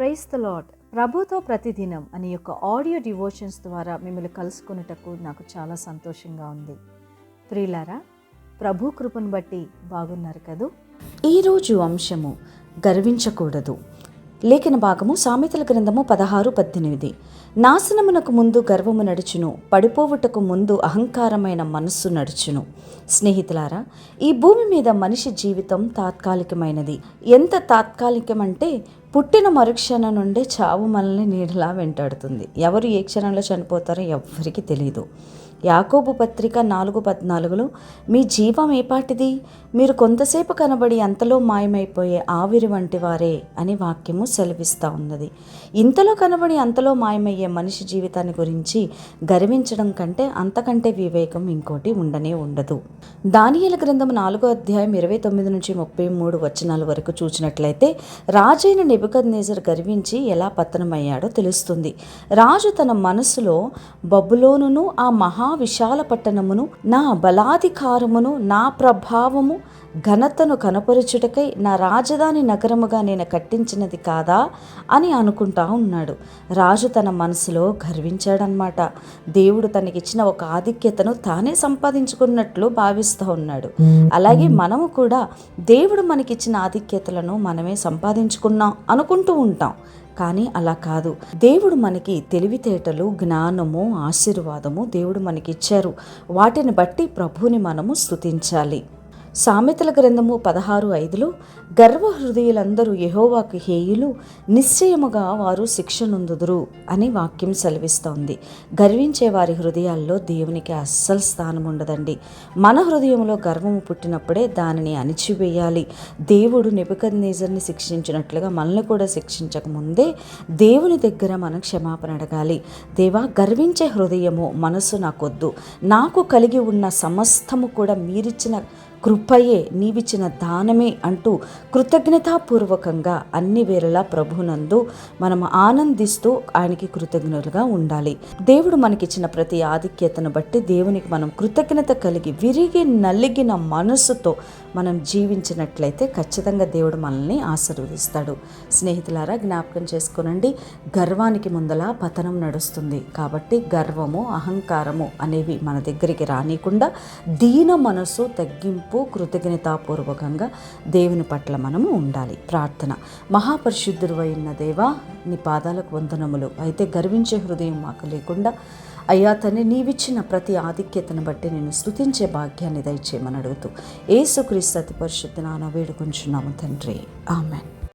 Price the lord ప్రభుతో ప్రతిదినం అనే యొక్క ఆడియో డివోషన్స్ ద్వారా మిమ్మల్ని కలుసుకునేటకు నాకు చాలా సంతోషంగా ఉంది. ప్రియులారా ప్రభు కృపను బట్టి బాగున్నారు కదూ? ఈరోజు అంశము గర్వించకూడదు. లేఖన భాగము సామెతల గ్రంథము పదహారు పద్దెనిమిది. నాశనమునకు ముందు గర్వము నడుచును పడిపోవుటకు ముందు అహంకారమైన మనస్సు నడుచును. స్నేహితులారా ఈ భూమి మీద మనిషి జీవితం తాత్కాలికమైనది. ఎంత తాత్కాలికమంటే పుట్టిన మరుక్షణం నుండే చావు మనల్ని నీడలా వెంటాడుతుంది. ఎవరు ఏ క్షణంలో చనిపోతారో ఎవ్వరికీ తెలియదు యాకోబు పత్రిక నాలుగు పద్నాలుగులో మీ జీవం ఏపాటిది మీరు కొంతసేపు కనబడి అంతలో మాయమైపోయే ఆవిరి వంటి వారే అని వాక్యము సెలవిస్తూ ఉన్నది. ఇంతలో కనబడి అంతలో మాయమయ్యే మనిషి జీవితాన్ని గురించి గర్వించడం కంటే అంతకంటే వివేకం ఇంకోటి ఉండనే ఉండదు. దానియల గ్రంథం నాలుగో అధ్యాయం ఇరవై తొమ్మిది నుంచి ముప్పై మూడు వచనాల వరకు చూసినట్లయితే రాజైన నెబుకద్ గర్వించి ఎలా పతనమయ్యాడో తెలుస్తుంది. రాజు తన మనసులో బబులోనును ఆ మహా విశాల పట్టణమును నా బలాధికారమును నా ప్రభావము ఘనతను కనపరుచుటకై నా రాజధాని నగరముగా నేను కట్టించినది కాదా అని అనుకుంటా ఉన్నాడు. రాజు తన మనసులో గర్వించాడనమాట దేవుడు తనకిచ్చిన ఒక ఆధిక్యతను తానే సంపాదించుకున్నట్లు భావిస్తూ ఉన్నాడు. అలాగే మనము కూడా దేవుడు మనకిచ్చిన ఆధిక్యతలను మనమే సంపాదించుకున్నాం అనుకుంటూ ఉంటాం. కానీ అలా కాదు. దేవుడు మనకి తెలివితేటలు జ్ఞానము ఆశీర్వాదము దేవుడు మనకిచ్చారు. వాటిని బట్టి ప్రభువుని మనము స్థుతించాలి సామెతల గ్రంథము పదహారు ఐదులో గర్వ హృదయులందరూ యహోవాకు హేయులు నిశ్చయముగా వారు శిక్షనుందుదురు అని వాక్యం సెలవిస్తోంది. గర్వించే వారి హృదయాల్లో దేవునికి అస్సలు స్థానం ఉండదండి మన హృదయంలో గర్వము పుట్టినప్పుడే దానిని అణిచివేయాలి. దేవుడు నెబుకద్నేజర్ని శిక్షించినట్లుగా మనల్ని కూడా శిక్షించక ముందే దేవుని దగ్గర మనం క్షమాపణ అడగాలి. దేవా గర్వించే హృదయము మనసు నాకొద్దు. నాకు కలిగి ఉన్న సమస్తము కూడా మీరిచ్చిన కృపయే నీవిచ్చిన దానమే అంటూ కృతజ్ఞతాపూర్వకంగా అన్ని వేళలా ప్రభునందు మనం ఆనందిస్తూ ఆయనకి కృతజ్ఞులుగా ఉండాలి. దేవుడు మనకిచ్చిన ప్రతి ఆధిక్యతను బట్టి దేవునికి మనం కృతజ్ఞత కలిగి విరిగి నలిగిన మనసుతో మనం జీవించినట్లయితే ఖచ్చితంగా దేవుడు మనల్ని ఆశీర్వదిస్తాడు. స్నేహితులారా జ్ఞాపకం చేసుకోనండి. గర్వానికి ముందల పతనం నడుస్తుంది. కాబట్టి గర్వము అహంకారము అనేవి మన దగ్గరికి రానికుండా దీన మనసు తగ్గింపు కృతజ్ఞతాపూర్వకంగా దేవుని పట్ల మనము ఉండాలి. ప్రార్థన. మహాపరిశుద్ధుడు అయిన దేవా నీ పాదాలకు వందనములు. అయితే గర్వించే హృదయం మాకు లేకుండా అయ్యా తన్ని నీవిచ్చిన ప్రతి ఆధిక్యతను బట్టి నేను స్తుతించే భాగ్యాన్ని దయచేయమని అడుగుతూ ఏసుక్రీస్తు అతి పరిశుద్ధ నాన్న వేడుకుంటున్నాము తండ్రి. ఆమెన్.